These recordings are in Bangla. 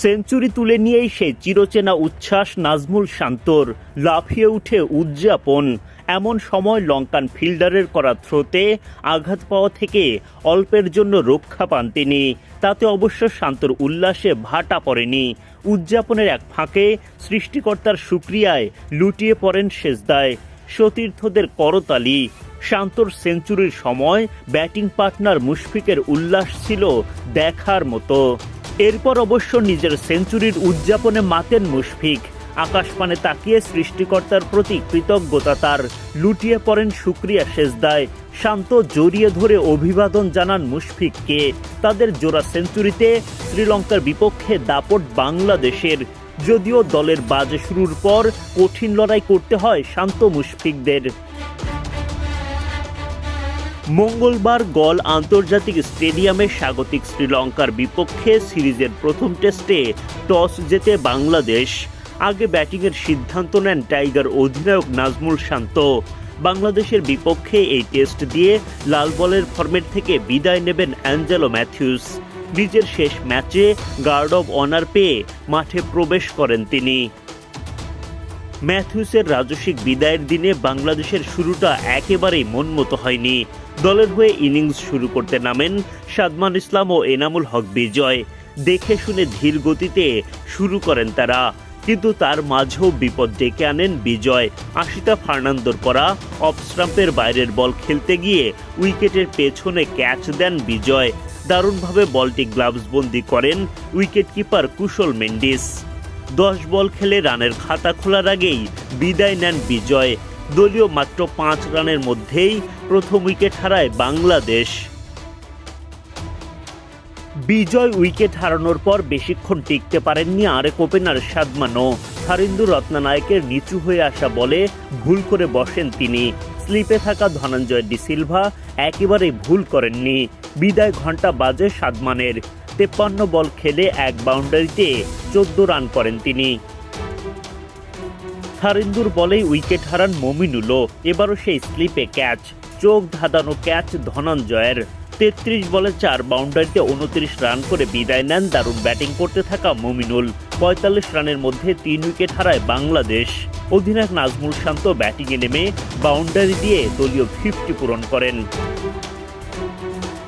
সেঞ্চুরি তুলে নিয়েই সেই চিরচেনা উচ্ছ্বাস নাজমুল শান্তর। লাফিয়ে উঠে উদযাপন। এমন সময় লঙ্কান ফিল্ডারের করা থ্রোতে আঘাত পাওয়া থেকে অল্পের জন্য রক্ষা পান তিনি। তাতে অবশ্য শান্তর উল্লাসে ভাটা পড়েনি। উদযাপনের এক ফাঁকে সৃষ্টিকর্তার সুক্রিয়ায় লুটিয়ে পড়েন সেজদায় সতীর্থদের করতালি। শান্তর সেঞ্চুরির সময় ব্যাটিং পার্টনার মুশফিকের উল্লাস ছিল দেখার মতো। এরপর অবশ্য নিজের সেঞ্চুরির উদযাপনে মাতেন মুশফিক। আকাশপানে তাকিয়ে সৃষ্টিকর্তার প্রতি কৃতজ্ঞতা তার। লুটিয়ে পড়েন সুক্রিয়া সেজদায়। শান্ত জড়িয়ে ধরে অভিবাদন জানান মুশফিককে। তাদের জোড়া সেঞ্চুরিতে শ্রীলঙ্কার বিপক্ষে দাপট বাংলাদেশের। যদিও দলের বাজে শুরুর পর কঠিন লড়াই করতে হয় শান্ত মুশফিকদের। মঙ্গলবার গল আন্তর্জাতিক স্টেডিয়ামে স্বাগতিক শ্রীলঙ্কার বিপক্ষে সিরিজের প্রথম টেস্টে টস জেতে বাংলাদেশ। আগে ব্যাটিংয়ের সিদ্ধান্ত নেন টাইগার অধিনায়ক নাজমুল শান্ত। বাংলাদেশের বিপক্ষে এই টেস্ট দিয়ে লাল বলের ফরম্যাট থেকে বিদায় নেবেন অ্যাঞ্জেলো ম্যাথিউস। নিজের শেষ ম্যাচে গার্ড অব অনার পেয়ে মাঠে প্রবেশ করেন তিনি। ম্যাথিউসের রাজস্বিক বিদায়ের দিনে বাংলাদেশের শুরুটা একেবারেই মনমতো হয়নি। দলের হয়ে ইনিংস শুরু করতে নামেন সাদমান ইসলাম ও এনামুল হক বিজয়। দেখে শুনে ধীর গতিতে শুরু করেন তারা। কিন্তু তার মাঝেও বিপদ ডেকে আনেন বিজয়। আশিতা ফার্নান্দোর করা অফ স্টাম্পের বাইরের বল খেলতে গিয়ে উইকেটের পেছনে ক্যাচ দেন বিজয়। দারুণভাবে বলটি গ্লাভস বন্দি করেন উইকেট কিপার কুশল মেন্ডিস। দশ বল খেলে রানের খাতা খোলার আগেই বিদায় নেন বিজয়। দলীয় মাত্র পাঁচ রানের মধ্যেই প্রথম উইকেট হারায় বাংলাদেশ। বিজয় উইকেট হারানোর পর বেশিক্ষণ টিকতে পারেননি আরেক ওপেনার সাদমানো। হারিন্দু রত্নানায়কের নিচু হয়ে আসা বলে ভুল করে বসেন তিনি। স্লিপে থাকা ধনঞ্জয় ডি সিলভা একেবারেই ভুল করেননি। বিদায় ঘণ্টা বাজে সাদমানের। তেপ্পান্ন বল খেলে এক বাউন্ডারিতে চোদ্দ রান করেন তিনি। হারিন্দুর বলেই উইকেট হারান মমিনুলও, এবারও সেই স্লিপে ক্যাচ, চোখ ধাঁধানো ক্যাচ ধনঞ্জয়ের। তেত্রিশ বলে চার, বাউন্ডারিতে উনত্রিশ রান করে বিদায় নেন দারুণ ব্যাটিং করতে থাকা মমিনুল। পঁয়তাল্লিশ রানের মধ্যে তিন উইকেট হারায় বাংলাদেশ। অধিনায়ক নাজমুল শান্ত ব্যাটিংয়ে নেমে বাউন্ডারি দিয়ে দলীয় ফিফটি পূরণ করেন।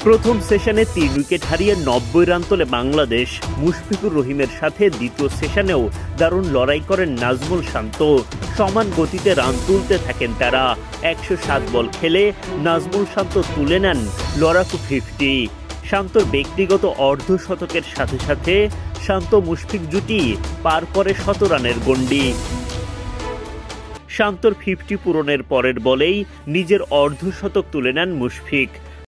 প্রথম সেশনে তিন উইকেট হারিয়ে নব্বই রান তোলে বাংলাদেশ। মুশফিকুর রহিমের সাথে দ্বিতীয় সেশনেও দারুণ লড়াই করেন নাজমুল শান্ত। সমান গতিতে রান তুলতে থাকেন তারা। একশো সাত বল খেলে নাজমুল শান্ত তুলে নেন লড়াকু ফিফটি। শান্তর ব্যক্তিগত অর্ধ শতকের সাথে সাথে শান্ত মুশফিক জুটি পার করে শত রানের গণ্ডি। শান্তর ফিফটি পূরণের পরের বলেই নিজের অর্ধশতক তুলে নেন মুশফিক।